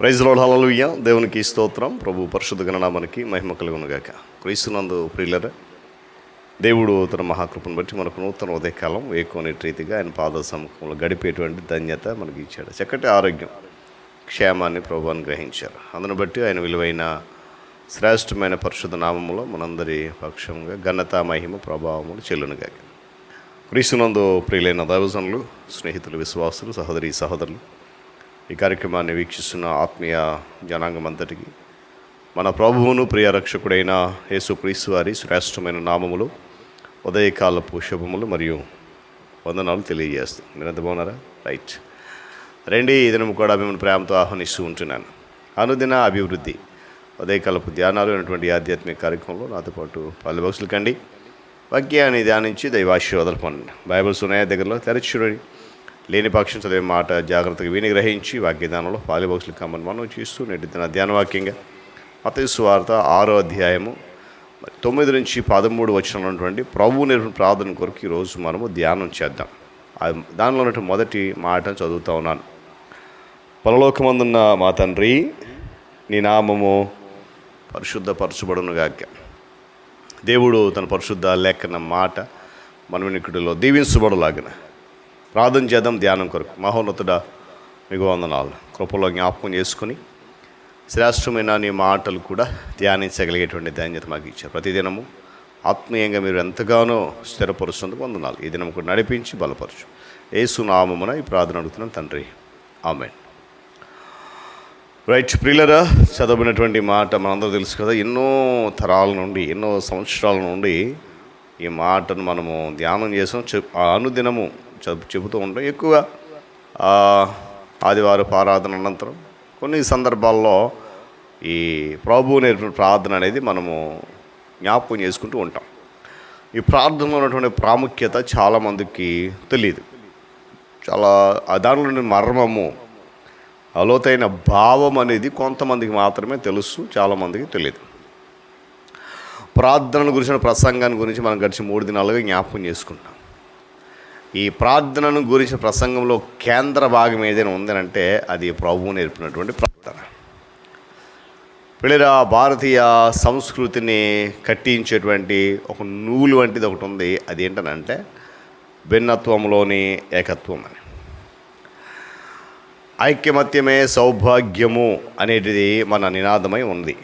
Praise road hallelujah దేవునికి స్తోత్రం. ప్రభు పరిశుద్ధ గణనామానికి మహిమ కలుగునుగాక. క్రీస్తునందు ప్రియులర దేవుడు తన మహాకృపను బట్టి మనకు నూతన ఉదయకాలం వేకోని రీతిగా ఆయన పాద సముఖంలో గడిపేటువంటి ధన్యత మనకి ఇచ్చాడు. చక్కటి ఆరోగ్యం క్షేమాన్ని ప్రభు అనుగ్రహించారు. అందును బట్టి ఆయన విలువైన శ్రేష్టమైన పరిశుద్ధ నామములో మనందరి పక్షంగా ఘనత మహిమ ప్రభావములు చెల్లునుగాక. క్రీస్తునందు ప్రియులైన దైవజనులు స్నేహితులు విశ్వాసులు సహోదరి సహోదరులు ఈ కార్యక్రమాన్ని వీక్షిస్తున్న ఆత్మీయ జనాంగం అంతటికి మన ప్రభువును ప్రియ రక్షకుడైన యేసుక్రీస్తు వారి శ్రేష్టమైన నామములు ఉదయకాలపు శుభములు మరియు వందనాలు తెలియజేస్తాం. మీరు ఎంత బాగున్నారా? రైట్. రండి ఈ దినం కూడా మిమ్మల్ని ప్రేమతో ఆహ్వానిస్తూ ఉంటున్నాను. అనుదిన అభివృద్ధి ఉదయకాలపు ధ్యానాలు అనేటువంటి ఆధ్యాత్మిక కార్యక్రమంలో నాతో పాటు పల్లె బక్సులు కండి. వాక్యాన్ని ధ్యానించి దైవాశీర్వాదాలు పొందండి. బైబిల్స్ ఉన్నాయా దగ్గరలో? తెరచి చూడండి. లేని పక్షం చదివే మాట జాగ్రత్తగా విని గ్రహించి వాక్యదానంలో పాలిబాక్సులు కమ్మని మనం చూస్తూ నేటి దిన ధ్యాన వాక్యంగా వార్త ఆరో అధ్యాయము తొమ్మిది నుంచి పదమూడు వచ్చినటువంటి ప్రభు నేర్పిన ప్రార్థన కొరకు ఈరోజు మనము ధ్యానం చేద్దాం. దానిలో ఉన్నటువంటి మొదటి మాట చదువుతా ఉన్నాను. పరలోకమందున్న మా తండ్రి నీ నామము పరిశుద్ధపరచబడునుగాక. దేవుడు తన పరిశుద్ధ లేఖన మాట మనం ఇక్కడిలో దీవించబడలాగిన. ప్రార్థన చేద్దాం ధ్యానం కొరకు. మహోన్నతుడ మీకు వందనాలు. కృపలో జ్ఞాపకం చేసుకుని శ్రేష్టమైన నీ మాటలు కూడా ధ్యానించగలిగేటువంటి ధాన్యత మాకు ఇచ్చారు. ప్రతిదినము ఆత్మీయంగా మీరు ఎంతగానో స్థిరపరుస్తున్నందుకు వందనాలు. ఈ దినం కూడా నడిపించి బలపరచు. ఏసునామమున ఈ ప్రార్థన అడుగుతున్నాను తండ్రి. ఆమెన్. రైట్ ప్రియులరా చదవబడినటువంటి మాట మనందరూ తెలుసు కదా ఎన్నో తరాల నుండి ఎన్నో సంవత్సరాల నుండి ఈ మాటను మనము ధ్యానం చేసాం. చెప్ ఆ అనుదినము చెబుతూ ఉంటాం. ఎక్కువగా ఆదివారం ఆరాధన అనంతరం కొన్ని సందర్భాల్లో ఈ ప్రభు నేర్పిన ప్రార్థన అనేది మనము జ్ఞాపకం చేసుకుంటూ ఉంటాం. ఈ ప్రార్థనలో ఉన్నటువంటి ప్రాముఖ్యత చాలామందికి తెలియదు చాలా దానిలోని మర్మము అలోతైన భావం అనేది కొంతమందికి మాత్రమే తెలుసు చాలామందికి తెలియదు ప్రార్థనను గురించిన ప్రసంగాన్ని గురించి మనం గడిచి మూడు దినాలుగా జ్ఞాపకం చేసుకుంటాం. ఈ ప్రార్థనను గురించిన ప్రసంగంలో కేంద్ర భాగం ఏదైనా ఉందనంటే అది ప్రభువు నేర్పినటువంటి ప్రార్థన. పిల్లరా భారతీయ సంస్కృతిని కట్టించేటువంటి ఒక నూలు వంటిది ఒకటి ఉంది. అది ఏంటనంటే భిన్నత్వంలోని ఏకత్వం అని. ఐక్యమత్యమే సౌభాగ్యము అనేటిది మన నినాదమై ఉంది.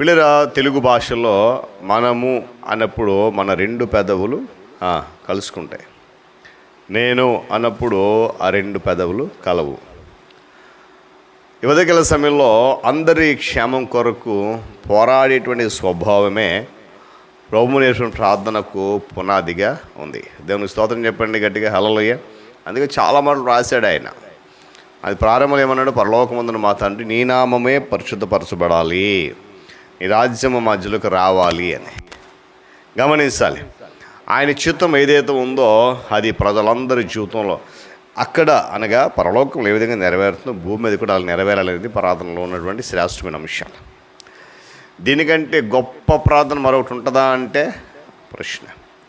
పిల్లరా తెలుగు భాషలో మనము అన్నప్పుడు మన రెండు పెదవులు కలుసుకుంటాయి. నేను అన్నప్పుడు ఆ రెండు పెదవులు కలవు. యువతగల సమయంలో అందరి క్షేమం కొరకు పోరాడేటువంటి స్వభావమే ప్రభు ప్రార్థనకు పునాదిగా ఉంది. దేవునికి స్తోత్రం చెప్పండి గట్టిగా హలలోయ అందుకే చాలా మాటలు రాశాడు ఆయన. అది ప్రారంభంలో ఏమన్నాడు? పరలోకమందున మా తండ్రి నీ నామమే పరిశుద్ధపరచబడాలి. నీ రాజ్యము మధ్యలోకి రావాలి అని. గమనించాలి. ఆయన చిత్తం ఏదైతే ఉందో అది ప్రజలందరి జీవితంలో అక్కడ అనగా పరలోకంలో ఏ విధంగా నెరవేరుతుందో భూమి మీద కూడా అలా నెరవేరాలనేది ప్రార్థనలో ఉన్నటువంటి శ్రేష్టమైన అంశాలు దీనికంటే గొప్ప ప్రార్థన మరొకటి ఉంటుందా అంటే ప్రశ్న.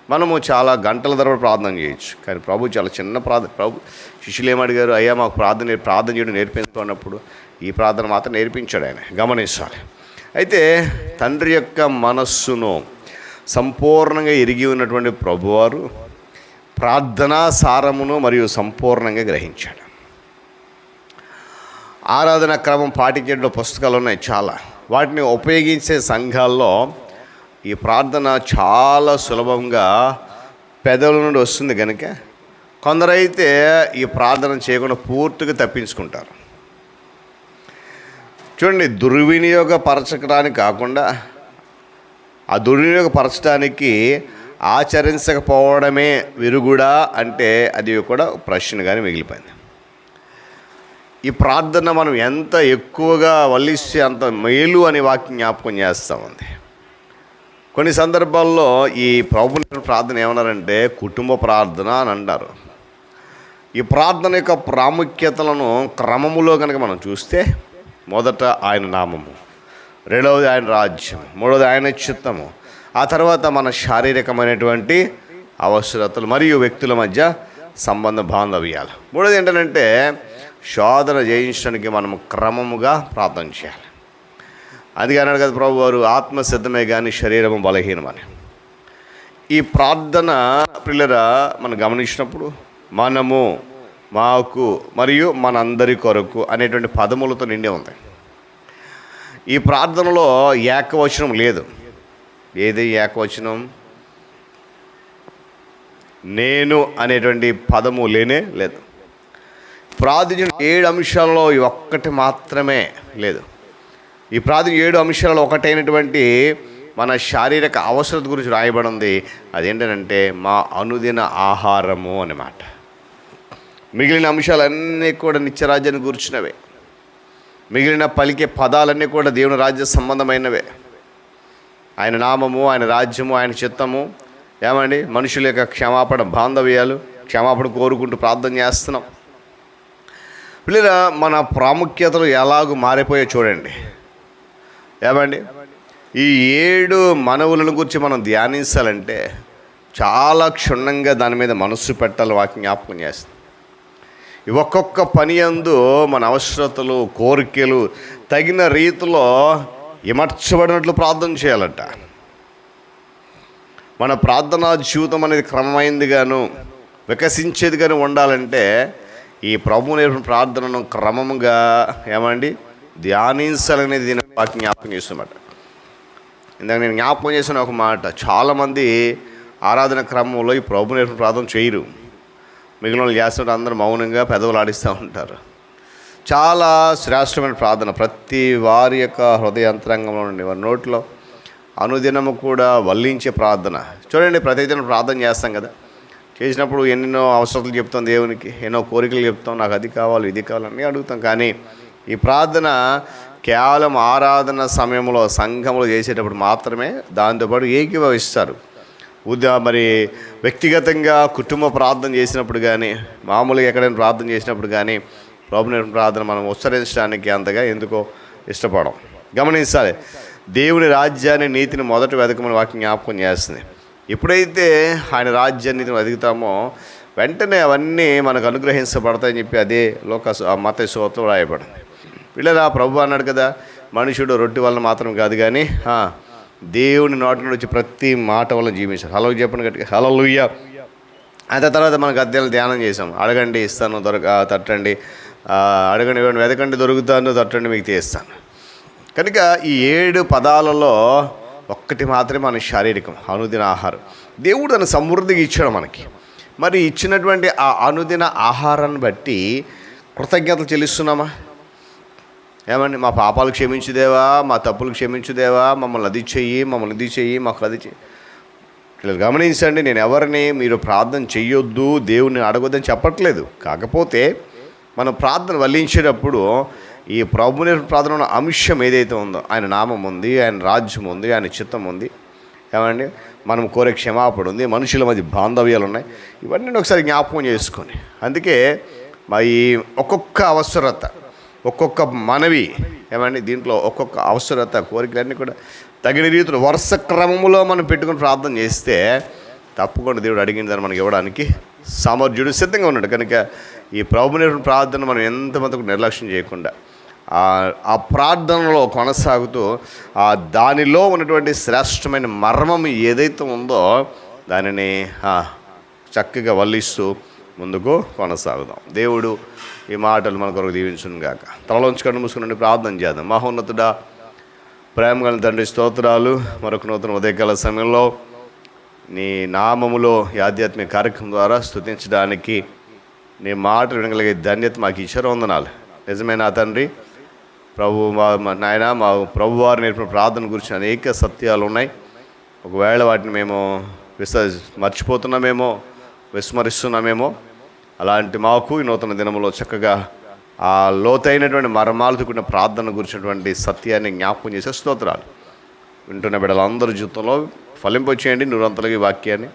మనము చాలా గంటల తరబడి ప్రార్థన చేయొచ్చు. కానీ ప్రభు చాలా చిన్న ప్రార్థన ప్రభు శిష్యులు ఏమడిగారు అయ్యా మాకు ప్రార్థన ప్రార్థన చేయడం నేర్పించుకున్నప్పుడు ఈ ప్రార్థన మాత్రం నేర్పించాడు ఆయన. గమనించాలి. అయితే తండ్రి యొక్క మనస్సును సంపూర్ణంగా ఎరిగి ఉన్నటువంటి ప్రభువారు ప్రార్థనా సారమును మరియు సంపూర్ణంగా గ్రహించాడు. ఆరాధన క్రమం పాటించే పుస్తకాలు ఉన్నాయి చాలా. వాటిని ఉపయోగించే సంఘాల్లో ఈ ప్రార్థన చాలా సులభంగా పెదవుల నుండి వస్తుంది కనుక కొందరైతే ఈ ప్రార్థన చేయకుండా పూర్తిగా తప్పించుకుంటారు. చూడండి దుర్వినియోగపరచడానికి కాకుండా ఆ దుర్వినియోగపరచడానికి ఆచరించకపోవడమే విరుగుడా అంటే అది కూడా ప్రశ్నగానే మిగిలిపోయింది. ఈ ప్రార్థన మనం ఎంత ఎక్కువగా వల్లిస్తే అంత మేలు అనే వాక్యం జ్ఞాపకం చేస్తామంది కొన్ని సందర్భాల్లో ఈ ప్రభు ప్రార్థన ఏమన్నారంటే కుటుంబ ప్రార్థన అని అంటారు. ఈ ప్రార్థన యొక్క ప్రాముఖ్యతలను క్రమములో కనుక మనం చూస్తే మొదట ఆయన నామము. రెండవది ఆయన రాజ్యం మూడవది ఆయన చిత్తము. ఆ తర్వాత మన శారీరకమైనటువంటి అవసరతలు మరియు వ్యక్తుల మధ్య సంబంధ బాంధవ్యాలు. మూడోది ఏంటంటే శోధన జయించడానికి మనం క్రమముగా ప్రార్థన చేయాలి. అది అన్నాడు కదా ప్రభు వారు ఆత్మ సిద్ధమే కానీ శరీరము బలహీనమని. ఈ ప్రార్థన పిల్లరా మనం గమనించినప్పుడు మనము మాకు మరియు మనందరి కొరకు అనేటువంటి పదములతో నిండి ఉంది. ఈ ప్రార్థనలో ఏకవచనం లేదు. ఏది ఏకవచనం? నేను అనేటువంటి పదము లేనే లేదు. ప్రార్థన ఏడు అంశాలలో ఒక్కటి మాత్రమే లేదు. ఈ ప్రార్థన ఏడు అంశాలలో ఒకటైనటువంటి మన శారీరక అవసరత గురించి రాయబడింది. అదేంటంటే మా అనుదిన ఆహారము అన్నమాట మిగిలిన అంశాలన్నీ కూడా నిత్యరాజ్యాన్ని కూర్చున్నవే మిగిలిన పలికే పదాలన్నీ కూడా దేవుని రాజ్య సంబంధమైనవే. ఆయన నామము ఆయన రాజ్యము ఆయన చిత్తము. ఏమండి? మనుషుల యొక్క క్షమాపణ బాంధవ్యాలు క్షమాపణ కోరుకుంటూ ప్రార్థన చేస్తున్నాం. పిల్లరా మన ప్రాముఖ్యతలు ఎలాగూ మారిపోయో చూడండి. ఏమండి? ఈ ఏడు మనవులను గురించి మనం ధ్యానించాలంటే చాలా క్షుణ్ణంగా దాని మీద మనస్సు పెట్టాలి వాకి జ్ఞాపకం చేస్తుంది. ఒక్కొక్క పని అందు మన అవసరతలు కోరికలు తగిన రీతిలో ఇమర్చబడినట్లు ప్రార్థన చేయాలట. మన ప్రార్థనా జీవితం అనేది క్రమమైంది గాను వికసించేది కానీ ఉండాలంటే ఈ ప్రభు నేర్పిన ప్రార్థనను క్రమముగా ఏమండి ధ్యానించాలనేది దీని వాకి జ్ఞాపకం చేస్తున్నమాట. ఇందాక నేను జ్ఞాపకం చేసిన ఒక మాట చాలామంది ఆరాధన క్రమంలో ఈ ప్రభు నేర్పిన ప్రార్థన చేయరు. మిగిలిన వాళ్ళు చేస్తుంటే అందరూ మౌనంగా పెదవులు ఆడిస్తూ ఉంటారు. చాలా శ్రేష్టమైన ప్రార్థన. ప్రతి వారి యొక్క హృదయంతరంగంలో ఉండి వారి నోట్లో అనుదినము కూడా వల్లించే ప్రార్థన. చూడండి ప్రతిదినం ప్రార్థన చేస్తాం కదా. చేసినప్పుడు ఎన్నెన్నో అవసరాలు చెప్తాం దేవునికి ఎన్నో కోరికలు చెప్తాం. నాకు అది కావాలి ఇది కావాలని అడుగుతాం. కానీ ఈ ప్రార్థన కేవలం ఆరాధన సమయంలో సంఘంలో చేసేటప్పుడు మాత్రమే దాంతోపాటు ఏకీభవిస్తారు. ఉద్యా మరి వ్యక్తిగతంగా కుటుంబ ప్రార్థన చేసినప్పుడు కానీ మామూలుగా ఎక్కడైనా ప్రార్థన చేసినప్పుడు కానీ ప్రభుని ప్రార్థన మనం ఉచ్చరించడానికి అంతగా ఎందుకో ఇష్టపడం. గమనించాలి. దేవుని రాజ్యాన్ని నీతిని మొదట వెతకమని వాక్యం జ్ఞాపకం చేస్తుంది. ఎప్పుడైతే ఆయన రాజ్యాన్ని నీతిని వెతుకుతామో వెంటనే అవన్నీ మనకు అనుగ్రహించబడతాయని చెప్పి అదే లోక మత శోతం రాయబడింది. పిల్లరా ప్రభు అన్నాడు కదా మనుషుడు రొట్టె వలన మాత్రం కాదు కానీ దేవుని నోటి నుండి వచ్చి ప్రతి మాట వల్ల జీవించారు. హలో చెప్పండి గట్టిగా. హలో లుయ్య అంత తర్వాత మనకు అద్దెలు ధ్యానం చేసాం అడగండి ఇస్తాను దొరక తట్టండి. అడగండి ఇవ్వండి. వెతకండి దొరుకుతాను తట్టండి మీకు తీస్తాను. కనుక ఈ ఏడు పదాలలో ఒక్కటి మాత్రమే మన శారీరకం అనుదిన ఆహారం. దేవుడు తన సమృద్ధిగా ఇచ్చాడు మనకి. మరి ఇచ్చినటువంటి ఆ అనుదిన ఆహారాన్ని బట్టి కృతజ్ఞతలు చెల్లిస్తున్నామా? ఏమండి మా పాపాలు క్షమించుదేవా మా తప్పులు క్షమించుదేవా మమ్మల్ని అది చెయ్యి మమ్మల్ని ఇది చెయ్యి మాకు అది చెయ్యి. ఇట్లా గమనించండి నేను ఎవరిని మీరు ప్రార్థన చెయ్యొద్దు దేవుని అడగొద్దని చెప్పట్లేదు. కాకపోతే మనం ప్రార్థన వల్లించేటప్పుడు ఈ ప్రభుని ప్రార్థన ఉన్న అంశం ఏదైతే ఉందో ఆయన నామం ఉంది ఆయన రాజ్యం ఉంది ఆయన చిత్తం ఉంది. ఏమండి మనం కోరే క్షమాపణ ఉంది మనుషుల మధ్య బాంధవ్యాలు ఉన్నాయి. ఇవన్నీ ఒకసారి జ్ఞాపకం చేసుకొని అందుకే మరి ఒక్కొక్క అవసరత ఒక్కొక్క మనవి ఏమండి దీంట్లో ఒక్కొక్క అవసరత కోరికలన్నీ కూడా తగిన రీతిలో వరుస క్రమంలో మనం పెట్టుకొని ప్రార్థన చేస్తే తప్పకుండా దేవుడు అడిగిన దాన్ని మనకి ఇవ్వడానికి సామర్థ్యుడు సిద్ధంగా ఉన్నాడు. కనుక ఈ ప్రభుని ప్రార్థన మనం ఎంతమందికి నిర్లక్ష్యం చేయకుండా ఆ- ప్రార్థనలో కొనసాగుతూ ఆ దానిలో ఉన్నటువంటి శ్రేష్టమైన మర్మం ఏదైతే ఉందో దానిని చక్కగా వల్లిస్తూ ముందుకు కొనసాగుదాం. దేవుడు ఈ మాటలు మన కొరకు దీవించును గాక. తలలోంచి కన్ను మూసుకుని ప్రార్థన చేద్దాం. మహోన్నతుడా ప్రేమ గల తండ్రి స్తోత్రాలు. మరొక నూతన ఉదయకాల సమయంలో నీ నామములో ఈ ఆధ్యాత్మిక కార్యక్రమం ద్వారా స్తుతించడానికి నీ మాట వినగలిగే ధన్యత మాకు ఇచ్చారు వందనాలు. నిజమే నా తండ్రి ప్రభు మా నాయన మా ప్రభు వారు నేర్పిన ప్రార్థన గురించి అనేక సత్యాలు ఉన్నాయి. ఒకవేళ వాటిని మేము విస మర్చిపోతున్నామేమో విస్మరిస్తున్నామేమో అలాంటి మాకు ఈ నూతన దినంలో చక్కగా ఆ లోతైనటువంటి మరమాలతుకున్న ప్రార్థన గురించినటువంటి సత్యాన్ని జ్ఞాపకం చేసే స్తోత్రాలు. వింటున్న బిడ్డలందరి జీవితంలో ఫలింపచేయండి నూరంతలకి వాక్యాన్ని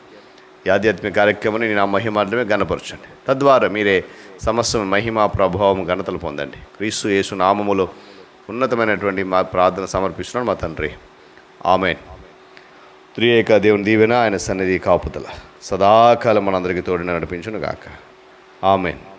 ఈ ఆధ్యాత్మిక కార్యక్రమాన్ని నేను ఆ మహిమార్థమే గనపరచండి తద్వారా మీరే సమస్త మహిమ ప్రభావం ఘనతలు పొందండి. క్రీస్తు యేసు నామములో ఉన్నతమైనటువంటి మా ప్రార్థన సమర్పిస్తున్నాడు మా తండ్రి. ఆమె త్రియేక దేవుని దీవెన ఆయన సన్నిధి కాపుదల. సదాకాలం మనందరికీ తోడిన నడిపించును గాక Amen.